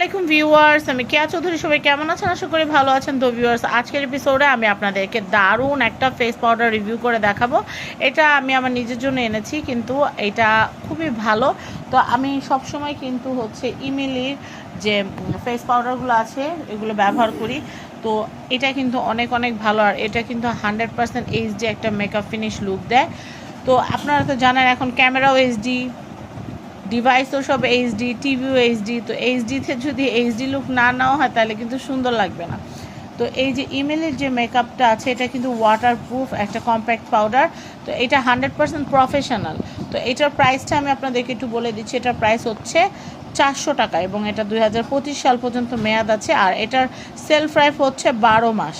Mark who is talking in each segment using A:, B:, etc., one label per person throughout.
A: আসসালামাইকুম ভিউয়ার্স, আমি কেয়া চৌধুরী, সবাই কেমন আছেন? আশা করি ভালো আছেন। তো ভিউয়ার্স, আজকের এপিসোডে আমি আপনাদেরকে দারুণ একটা ফেস পাউডার রিভিউ করে দেখাবো। এটা আমি আমার নিজের জন্য এনেছি, কিন্তু এটা খুবই ভালো। তো আমি সব সময় কিন্তু হচ্ছে ইমিলির যে ফেস পাউডারগুলো আছে, এগুলো ব্যবহার করি। তো এটা কিন্তু অনেক অনেক ভালো। আর এটা কিন্তু হান্ড্রেড পার্সেন্ট এইচডি একটা মেকআপ ফিনিশ লুক দেয়। তো আপনারা তো জানেন, এখন ক্যামেরাও এইচডি ডিভাইসও সব এইচডি টিভিও এইচডি তো এইচডিতে যদি এইচডি লুক না নেওয়া হয়, তাহলে কিন্তু সুন্দর লাগবে না। তো এই যে ইমেলের যে মেকআপটা আছে, এটা কিন্তু ওয়াটার প্রুফ একটা কম্প্যাক্ট পাউডার তো এটা হান্ড্রেড পার্সেন্ট প্রফেশনাল তো এটার প্রাইসটা আমি আপনাদেরকে একটু বলে দিচ্ছি, এটার প্রাইস হচ্ছে চারশো টাকা এবং এটা দুই হাজার পঁচিশ সাল পর্যন্ত মেয়াদ আছে, আর এটার সেলফ লাইফ হচ্ছে বারো মাস।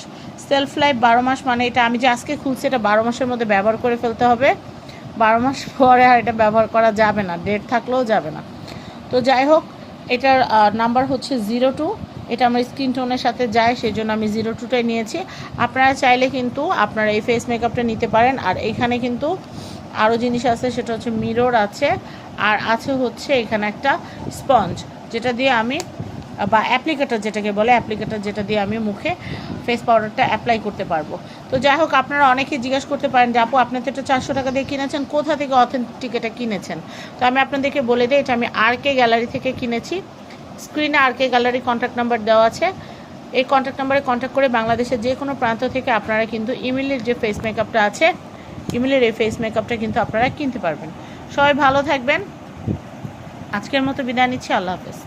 A: সেলফ লাইফ বারো মাস মানে এটা আমি যে আজকে খুলছি, এটা বারো মাসের মধ্যে ব্যবহার করে ফেলতে হবে। বারো মাস পরে আর এটা ব্যবহার করা যাবে না ডেট থাকলেও যাবে না। তো যাই হোক, এটার নাম্বার হচ্ছে জিরো টু এটা আমার স্কিন টোনের সাথে যায় সেই জন্য আমি জিরো টুটাই নিয়েছি। আপনারা চাইলে কিন্তু আপনারা এই ফেস মেকআপটা নিতে পারেন। আর এখানে কিন্তু আরও জিনিস আছে, সেটা হচ্ছে মিরর আছে। আর আছে হচ্ছে এখানে একটা স্পঞ্জ যেটা দিয়ে আমি বা অ্যাপ্লিকেটার যেটাকে বলে অ্যাপ্লিকেটার যেটা দিয়ে আমি মুখে ফেস পাউডারটা অ্যাপ্লাই করতে পারব। তো যাই হোক, আপনারা অনেকে জিজ্ঞেস করতে পারেন যে, আপু, আপনি তো এটা চারশো টাকা দিয়ে কিনেছেন, কোথা থেকে অথেন্টিক এটা কিনেছেন? তো আমি আপনাদেরকে বলে দিই, এটা আমি আর কে গ্যালারি থেকে কিনেছি। স্ক্রিনে R K gallery contact number দেওয়া আছে। এই কন্ট্যাক্ট নাম্বারে কন্ট্যাক্ট করে বাংলাদেশের যে কোনো প্রান্ত থেকে আপনারা কিন্তু ইমিলের যে ফেস মেকআপটা আছে ইমিলের এই ফেস মেকআপটা কিন্তু আপনারা কিনতে পারবেন। সবাই ভালো থাকবেন। আজকের মতো বিদায় নিচ্ছি। আল্লাহ হাফেজ।